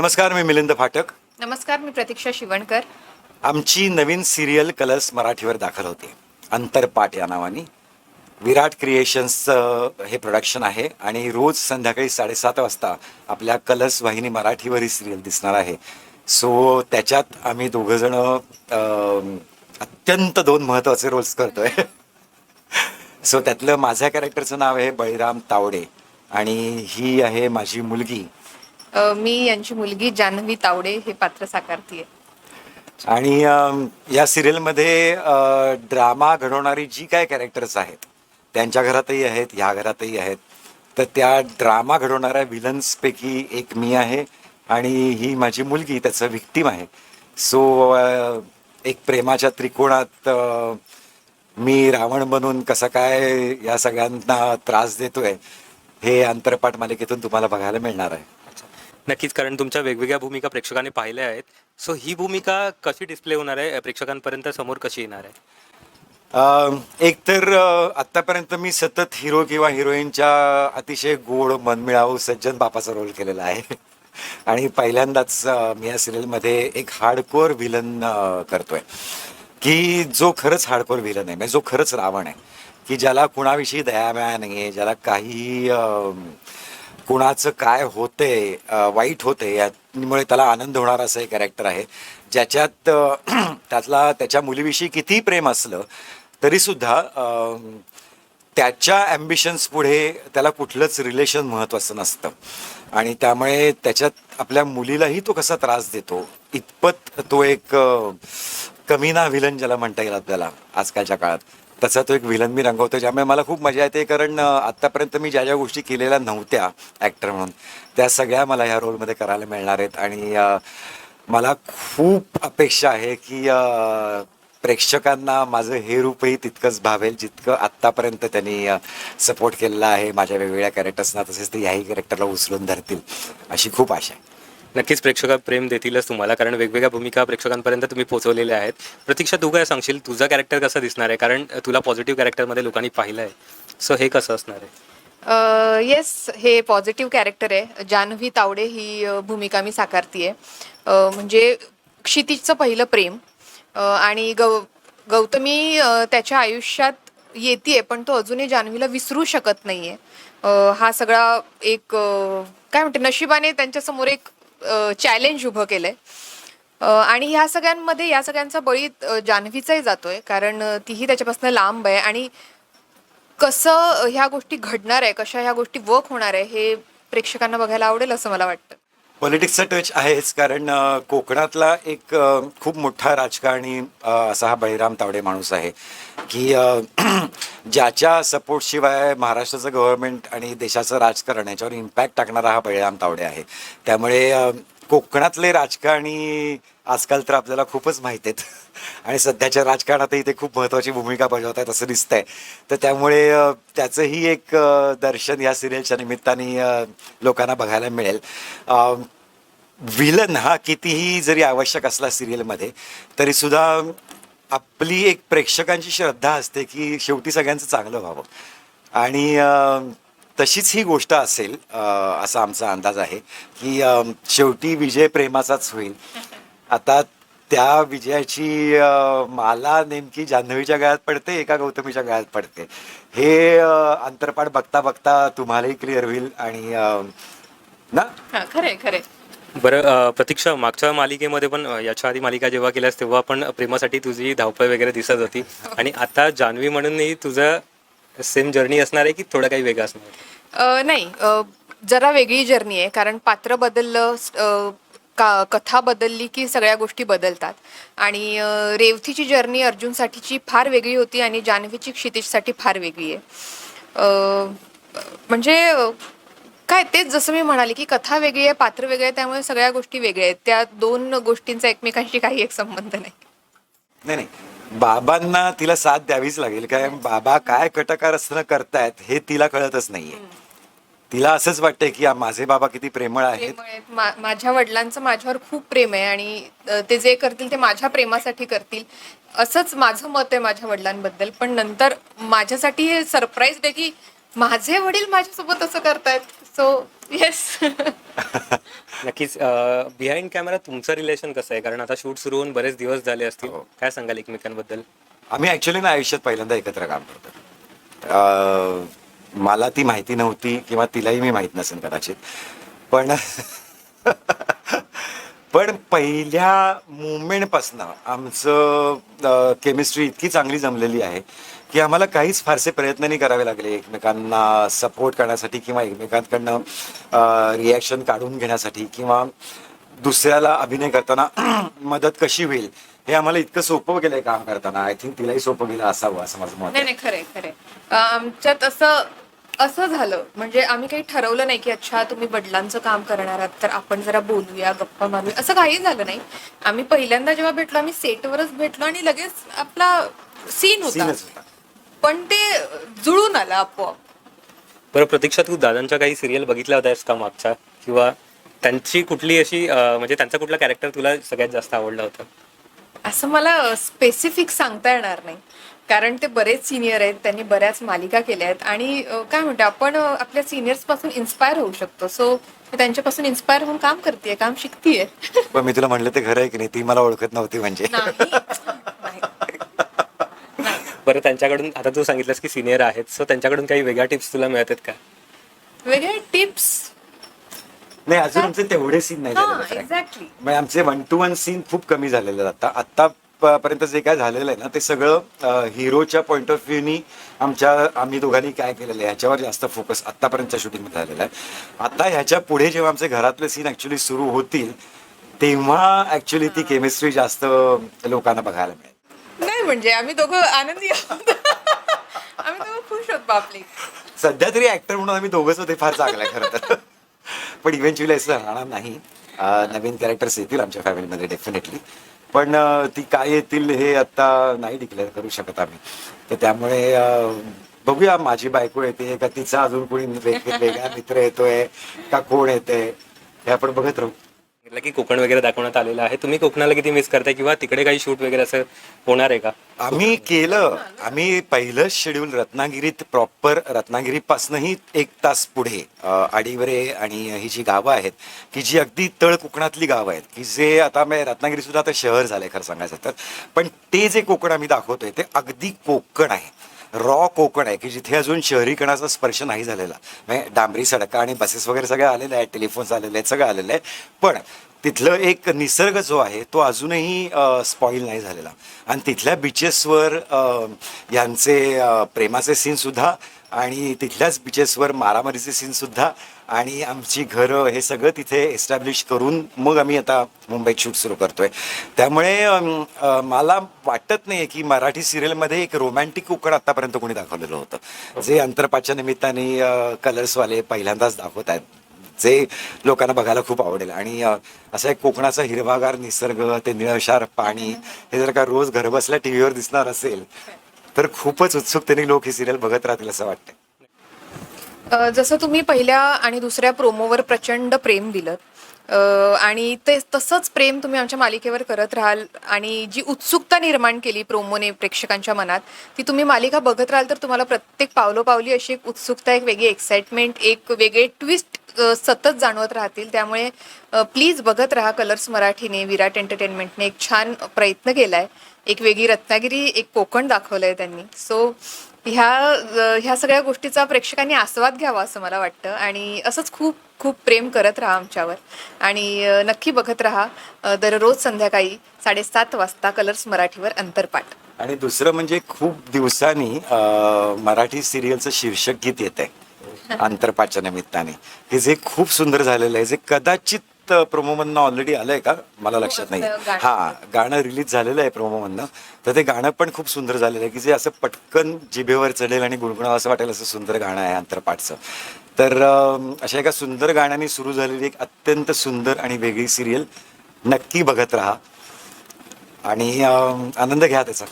नमस्कार मी मिलिंद फाटक. नमस्कार मी प्रतीक्षा शिवणकर. आमची नवीन सिरियल कलर्स मराठीवर दाखल होते. अंतरपाठ या नावाने. विराट क्रिएशन्सचं हे प्रोडक्शन आहे आणि रोज संध्याकाळी साडेसात वाजता आपल्या कलर्स वाहिनी मराठीवर ही सिरियल दिसणार आहे. सो त्याच्यात आम्ही दोघंजणं अत्यंत दोन महत्त्वाचे रोल्स करतोय. सो त्यातलं माझ्या कॅरेक्टरचं नाव आहे बळीराम तावडे आणि ही आहे माझी मुलगी मी यांची मुलगी जान्हवी तावडे हे पात्र साकारतीये. आणि अम, या सिरियलमध्ये ड्रामा घडवणारी जी काय कॅरेक्टर्स आहेत त्यांच्या घरातही आहेत ह्या घरातही आहेत तर त्या ड्रामा घडवणाऱ्या विलन्सपैकी एक मी आहे आणि ही माझी मुलगी त्याचं व्हिक्टीम आहे. सो एक प्रेमाच्या त्रिकोणात अ, मी रावण बनून कसं काय या सगळ्यांना त्रास देतोय हे अंतरपाठ मालिकेतून तुम्हाला बघायला मिळणार आहे. नक्कीच कारण तुमच्या वेगवेगळ्या भूमिका प्रेक्षकांनी पाहिल्या आहेत. सो ही भूमिका कशी डिस्प्ले होणार आहे? प्रेक्षकांपर्यंत समोर कशी येणार आहे? अं, एक तर अं, आत्तापर्यंत मी सतत हिरो किंवा हिरोईनच्या अतिशय गोड मनमिळावू सज्जन बापाचा रोल केलेला आहे. आणि पहिल्यांदाच अं, मी या सिरियलमध्ये एक हार्डकोर विलन करतोय. की जो खरंच हार्डकोर विलन आहे म्हणजे जो खरंच रावण आहे की ज्याला कुणाविषयी दयामाया नाही आहे ज्याला काही अं, कुणाचं काय होते वाईट होते यामुळे त्याला आनंद होणार असं एक कॅरेक्टर आहे. ज्याच्यात त्यातला त्याच्या मुलीविषयी कितीही प्रेम असलं तरीसुद्धा अं, त्याच्या ॲम्बिशन्स पुढे त्याला कुठलंच रिलेशन महत्त्वाचं नसतं. आणि त्यामुळे त्याच्यात आपल्या मुलीलाही तो कसा त्रास देतो इतपत तो एक कमीना विलन ज्याला म्हणता येईल आपल्याला आजकालच्या काळात. तसा तो एक विलन मी रंगवतो ज्यामुळे मला खूप मजा येते कारण आत्तापर्यंत मी ज्या ज्या गोष्टी केलेल्या नव्हत्या ॲक्टर म्हणून त्या सगळ्या मला ह्या रोलमध्ये करायला मिळणार आहेत. आणि मला खूप अपेक्षा आहे की प्रेक्षकांना माझं हे रूपही तितकंच भावेल जितकं आत्तापर्यंत त्यांनी सपोर्ट केलेला आहे माझ्या वेगवेगळ्या कॅरेक्टर्सना तसेच ते याही कॅरेक्टरला उचलून धरतील अशी खूप आशा आहे. नक्कीच प्रेक्षक प्रेम देतीलच तुम्हाला कारण वेगवेगळ्या भूमिका प्रेक्षकांपर्यंत तुम्ही पोहोचवलेल्या आहेत. प्रतीक्षा तू काय सांगशील? तुझा कॅरेक्टर कसं दिसणार आहे? कारण तुला पॉझिटिव्ह कॅरेक्टरमध्ये लोकांनी पाहिलं आहे. सो हे कसं असणार आहे? येस हे पॉझिटिव्ह कॅरेक्टर आहे. जान्हवी तावडे ही अ, भूमिका मी साकारतीये. अ, म्हणजे क्षितिजचं पहिलं प्रेम. अ, आणि गौ गौतमी अ, त्याच्या आयुष्यात येते पण तो अजूनही जान्हवीला विसरू शकत नाहीये. अ, हा सगळा एक अ, काय म्हणते नशिबाने त्यांच्यासमोर एक चॅलेंज उभं केलंय. आहे आणि ह्या सगळ्यांमध्ये या सगळ्यांचा बळी जान्हवीचाही जातोय. कारण तीही त्याच्यापासून लांब आहे आणि कसं ह्या गोष्टी घडणार आहे कशा ह्या गोष्टी वर्क होणार आहे हे प्रेक्षकांना बघायला आवडेल असं मला वाटतं. पॉलिटिक्सचा टच आहेच कारण कोकणातला एक खूप मोठा राजकारणी असा हा बळीराम तावडे माणूस आहे की ज्याच्या सपोर्टशिवाय महाराष्ट्राचं गव्हर्नमेंट आणि देशाचं राजकारण याच्यावर इम्पॅक्ट टाकणारा हा बळीराम तावडे आहे. त्यामुळे कोकणातले राजकारणी आजकाल तर आपल्याला खूपच माहीत आहेत. आणि सध्याच्या राजकारणातही ते खूप महत्त्वाची भूमिका बजावत आहेत असं दिसतंय. तर त्यामुळे त्याचंही एक दर्शन या सिरियलच्या निमित्ताने लोकांना बघायला मिळेल. विलन हा कितीही जरी आवश्यक असला सिरियलमध्ये तरीसुद्धा आपली एक प्रेक्षकांची श्रद्धा असते की शेवटी सगळ्यांचं चांगलं व्हावं. आणि तशीच ही गोष्ट असेल असा आमचा अंदाज आहे की शेवटी विजय प्रेमाचाच होईल. आता त्या विजयाची माला नेमकी जान्हवीच्या गळ्यात पडते एका गौतमीच्या गळ्यात पडते? हे अंतरपाठ बघता बघता तुम्हालाही क्लिअर होईल आणि ना? हा खरे खरे बरं प्रतीक्षा मागच्या मालिकेमध्ये पण याच्या आधी मालिका जेव्हा केल्यास तेव्हा पण प्रेमासाठी तुझी धावपळ वगैरे दिसत होती. आणि आता जान्हवी म्हणूनही तुझं सेम जर्नी असणार आहे की थोडं काही वेगळं असणार नाही जरा वेगळी जर्नी आहे कारण पात्र बदललं का कथा बदलली की सगळ्या गोष्टी बदलतात. आणि रेवतीची जर्नी अर्जुनसाठीची फार वेगळी होती आणि जान्हवीची क्षितिजसाठी फार वेगळी आहे. म्हणजे काय तेच जसं मी म्हणाले की कथा वेगळी आहे पात्र वेगळे आहे त्यामुळे सगळ्या गोष्टी वेगळ्या आहेत. त्या दोन गोष्टींचा एकमेकांशी काही एक संबंध नाही. नाही नाही. बाबांना तिला साथ द्यावीच लागेल. काय बाबा काय कटकार असणं करतायत हे तिला कळतच नाहीये. तिला असंच वाटतंय की आ, माझे बाबा किती प्रेमळ आहेत. प्रेमळ आहेत. मा- माझ्या वडिलांचं माझ्यावर खूप प्रेम आहे आणि अ, ते जे करतील ते माझ्या प्रेमासाठी करतील. असंच माझं मत आहे माझ्या वडिलांबद्दल. पण नंतर माझ्यासाठी हे सरप्राईज आहे की माझे वडील माझ्यासोबत असं करतायत. सो येस नक्कीच बिहाइंड कॅमेरा तुमचं रिलेशन कसं आहे? कारण आता शूट सुरू होऊन बरेच दिवस झाले असतील. काय सांगाल एकमेकांबद्दल? आम्ही ॲक्च्युली ना आयुष्यात पहिल्यांदा एकत्र काम करतो. अं, मला ती माहिती नव्हती किंवा तिलाही मी माहीत नसेल कदाचित. पण पण पहिल्या मुवमेंटपासनं आमचं केमिस्ट्री इतकी चांगली जमलेली आहे की आम्हाला काहीच फारसे प्रयत्न नाही करावे लागले एकमेकांना सपोर्ट करण्यासाठी किंवा एकमेकांकडनं रिॲक्शन काढून घेण्यासाठी किंवा दुसऱ्याला अभिनय करताना मदत कशी होईल हे आम्हाला इतकं सोपं गेलंय काम करताना. आय थिंक तिलाही सोपं गेलं असावं असं माझं मत नाही आहे. नाही खरे खरे आमच्यात असं असं झालं. म्हणजे आम्ही काही ठरवलं नाही की अच्छा तुम्ही वडिलांचं काम करणार आहात तर आपण जरा बोलूया गप्पा मारूया. असं काही झालं नाही. आम्ही पहिल्यांदा जेव्हा भेटलो आम्ही सेटवरच भेटलो आणि लगेच आपला सीन होता. पण ते जुळून आलं आपोआप. बरं प्रतीक्षा तू दादांच्या काही सिरियल बघितल्या होत्यास का मागच्या? किंवा त्यांची कुठली अशी अं, म्हणजे त्यांचा कुठला कॅरेक्टर तुला सगळ्यात जास्त आवडला होता? असं मला स्पेसिफिक सांगता येणार नाही. कारण ते बरेच सिनियर आहेत त्यांनी बऱ्याच मालिका केल्या आहेत. आणि काय म्हणते आपण आपल्या सिनियर्सपासून इन्स्पायर होऊ शकतो. सो त्यांच्यापासून इन्स्पायर होऊन काम करते काम शिकतीये. पण मी तुला म्हणलं ते खरं आहे की नाही? ती मला ओळखत नव्हती म्हणजे. बरं त्यांच्याकडून आता तू सांगितलंस की सिनियर आहेत. सो त्यांच्याकडून काही वेगळ्या टिप्स तुला मिळतात का? वेगळे टिप्स नाही अजून आमचे तेवढे सीन नाही झालेले. एक्झॅक्टली म्हणजे आमचे वन टू वन सीन खूप कमी झालेले आता. आत्ता प- पर्यंत जे काय झालेलं आहे ना ते सगळं हिरोच्या पॉईंट ऑफ व्ह्यूनी आमच्या आम्ही दोघांनी काय केलेलं आहे ह्याच्यावर जास्त फोकस आत्तापर्यंतच्या शूटिंगमध्ये झालेला आहे. आता ह्याच्या पुढे जेव्हा आमचे घरातले सीन ऍक्च्युली सुरू होतील तेव्हा ऍक्च्युली ती केमिस्ट्री जास्त लोकांना बघायला मिळेल. नाही म्हणजे आम्ही दोघं आनंदी आहोत. आम्ही दोघं खुश होत बापले. सध्या तरी ऍक्टर म्हणून आम्ही दोघंच होते फार चांगलं आहे खरं तर. पण इव्हेंच्युअली असं राहणार नाही. नवीन कॅरेक्टर्स येतील आमच्या फॅमिलीमध्ये डेफिनेटली पण ती काय येतील हे आता नाही डिक्लेअर करू शकत आम्ही. तर त्यामुळे बघूया माझी बायको येते का तिचा अजून कोणी वेगवेगळा मित्र येतोय का कोण येते हे आपण बघत राहू. सांगितलं की कोकण वगैरे दाखवण्यात आलेलं आहे. तुम्ही कोकणाला किती मिस करताय किंवा तिकडे काही शूट वगैरे असं होणार आहे का? आम्ही केलं. आम्ही पहिलं शेड्यूल रत्नागिरीत प्रॉपर रत्नागिरीपासूनही एक तास पुढे अं, आडिवरे आणि ही जी गावं आहेत की जी अगदी तळ कोकणातली गावं आहेत की जे आता म्हणजे रत्नागिरी सुद्धा आता शहर झालंय खरं सांगायचं तर. पण ते जे कोकण आम्ही दाखवतोय ते अगदी कोकण आहे. रॉ कोकण आहे की जिथे अजून शहरीकरणाचा स्पर्श नाही झालेला. म्हणजे डांबरी सडका आणि बसेस वगैरे सगळ्या आलेल्या आहेत टेलिफोन्स आलेले आहेत सगळं आलेलं आहे. पण तिथलं एक निसर्ग जो आहे तो अजूनही स्पॉईल नाही झालेला. आणि तिथल्या बीचेसवर यांचे प्रेमाचे सीनसुद्धा आणि तिथल्याच बीचेसवर मारामारीचे सीनसुद्धा आणि आमची घरं हे सगळं तिथे एस्टॅब्लिश करून मग आम्ही आता मुंबईत शूट सुरू करतोय. त्यामुळे मला वाटत नाही की मराठी सिरियलमध्ये एक रोमॅन्टिक कोकण आतापर्यंत कोणी दाखवलेलं होतं. जे अंतरपाच्या निमित्ताने कलर्सवाले पहिल्यांदाच दाखवत आहेत. जे लोकांना बघायला खूप आवडेल. आणि असा एक कोकणाचा हिरवागार निसर्ग ते निळशार पाणी हे जर का रोज घरबसल्या टी व्हीवर दिसणार असेल तर खूपच उत्सुकतेने लोक ही सिरियल बघत राहतील असं वाटतं जसं तुम्ही पहिल्या आणि दुसऱ्या प्रोमोवर प्रचंड प्रेम दिलं आणि ते तसंच प्रेम तुम्ही आमच्या मालिकेवर करत राहाल आणि जी उत्सुकता निर्माण केली प्रोमोने प्रेक्षकांच्या मनात ती तुम्ही मालिका बघत राहाल तर तुम्हाला प्रत्येक पावलोपावली अशी एक उत्सुकता एक वेगळी एक्साइटमेंट एक वेगळे ट्विस्ट सतत जाणवत राहतील. त्यामुळे प्लीज बघत राहा कलर्स मराठीने विराट एंटरटेनमेंटने एक छान प्रयत्न केला आहे एक वेगळी रत्नागिरी एक कोकण दाखवलं आहे त्यांनी. सो ह्या ह्या सगळ्या गोष्टीचा प्रेक्षकांनी आस्वाद घ्यावा असं मला वाटतं. आणि असंच खूप खूप प्रेम करत राहा आमच्यावर. आणि नक्की बघत राहा दररोज संध्याकाळी साडेसात वाजता कलर्स मराठीवर अंतरपाठ. आणि दुसरं म्हणजे खूप दिवसांनी मराठी सिरियलचं शीर्षक गीत येत आहे आंतरपाच्या निमित्ताने. हे जे खूप सुंदर झालेलं आहे जे कदाचित प्रोमोमधनं ऑलरेडी आलंय का? मला लक्षात नाही. हो, गाणं. हा रिलीज झालेलं आहे प्रोमोमधनं तर ते गाणं पण खूप सुंदर झालेलं आहे की जे असं पटकन जिभेवर चढेल आणि गुणगुणावं असं वाटेल असं सुंदर गाणं आहे आंतरपाठचं तर अशा एका सुंदर गाण्याने सुरू झालेली एक अत्यंत सुंदर आणि वेगळी सिरियल नक्की बघत राहा. आणि आनंद घ्या त्याचा.